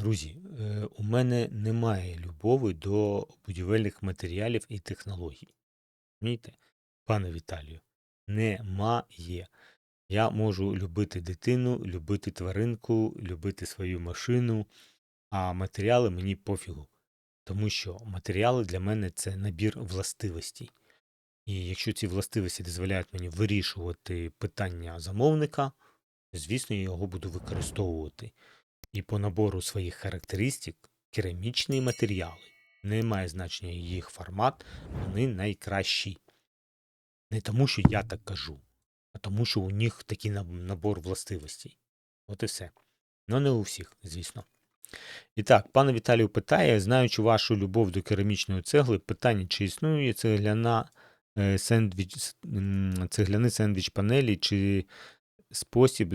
Друзі, е, у мене немає любові до будівельних матеріалів і технологій. Розумієте? Пане Віталію, немає. Я можу любити дитину, любити тваринку, любити свою машину, а матеріали мені пофігу. Тому що матеріали для мене це набір властивостей. І якщо ці властивості дозволяють мені вирішувати питання замовника, звісно, я його буду використовувати. І по набору своїх характеристик керамічні матеріали. Не має значення їх формат, вони найкращі. Не тому, що я так кажу, а тому, що у них такий набор властивостей. От і все. Ну, не у всіх, звісно. І так, пане Віталію питає, знаючи вашу любов до керамічної цегли, питання, чи існує цегляна е, сендвіч, цегляний сендвіч панелі, чи спосіб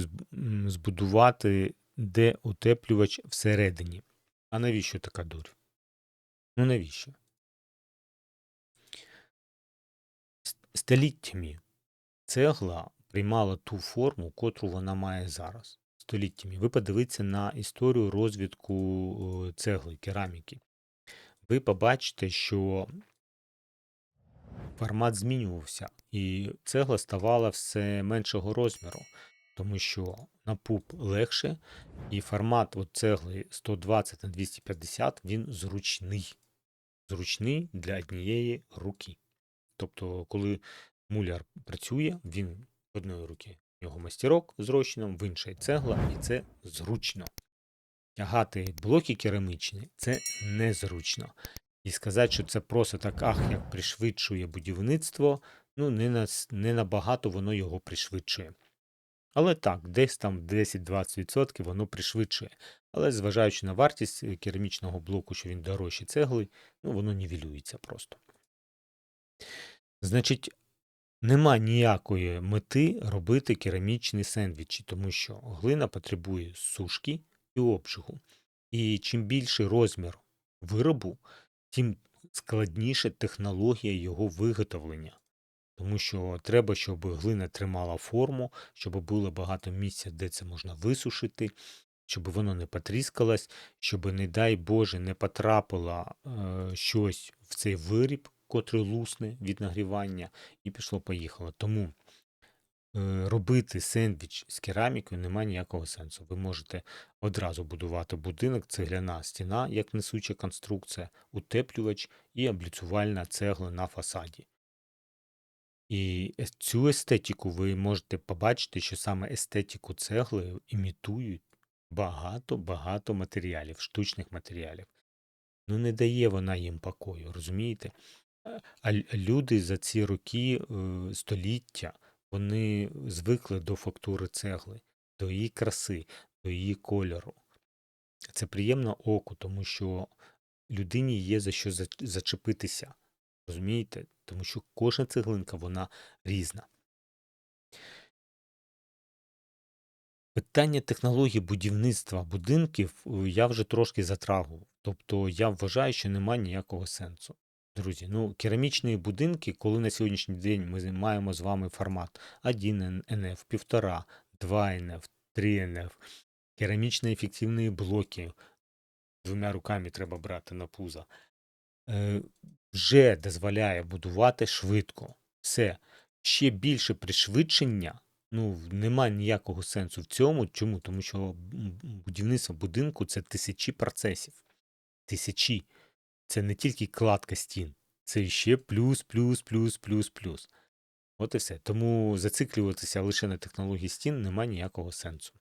збудувати де утеплювач всередині. А навіщо така дурь? Ну навіщо? Століттями цегла приймала ту форму, котру вона має зараз. Століттями. Ви подивіться на історію розвитку е, цегли, кераміки. Ви побачите, що формат змінювався, і цегла ставала все меншого розміру, тому що на пуп легше, і формат от цегли 120 на 250 він зручний. Зручний для однієї руки. Тобто, коли муляр працює, він в одної руки у нього мастерок з в іншій цегла, і це зручно. Тягати блоки керамічні це незручно. І сказати, що це просто так, ах, як пришвидшує будівництво, ну не, нас, не набагато воно його пришвидшує. Але так, десь там 10-20% воно пришвидшує. Але зважаючи на вартість е, керамічного блоку, що він дорожче цегли, ну воно нівелюється просто. Значить, нема ніякої мети робити керамічні сендвічі, тому що глина потребує сушки і обшигу. І чим більший розмір виробу, тим складніша технологія його виготовлення. Тому що треба, щоб глина тримала форму, щоб було багато місця, де це можна висушити, щоб воно не потріскалось, щоб, не дай Боже, не потрапило е, щось в цей виріб, котрий лусне від нагрівання, і пішло-поїхало. Тому е, робити сендвіч з керамікою немає ніякого сенсу. Ви можете одразу будувати будинок, цегляна стіна, як несуча конструкція, утеплювач і обліцювальна цегла на фасаді. І цю естетику ви можете побачити, що саме естетику цегли імітують багато-багато матеріалів, штучних матеріалів. Ну, не дає вона їм покою, розумієте? Е, А люди за ці роки, е, століття, вони звикли до фактури цегли, до її краси, до її кольору. Це приємно оку, тому що людині є за що зачепитися. Розумієте? Тому що кожна цеглинка вона різна. Питання технології будівництва будинків е, я вже трошки затрагував. Тобто я вважаю, що немає ніякого сенсу. Друзі, ну керамічні будинки, коли на сьогоднішній день ми маємо з вами формат 1 НФ, 1,5, 2 НФ, 3 НФ, керамічні ефективні блоки, двома руками треба брати на пузо, е, вже дозволяє будувати швидко. Все. Ще більше пришвидшення, ну, немає ніякого сенсу в цьому. Чому? Тому що будівництво будинку це тисячі процесів. Тисячі. Це не тільки кладка стін, це ще плюс, плюс, плюс, плюс, плюс. От і все. Тому зациклюватися лише на технології стін немає ніякого сенсу.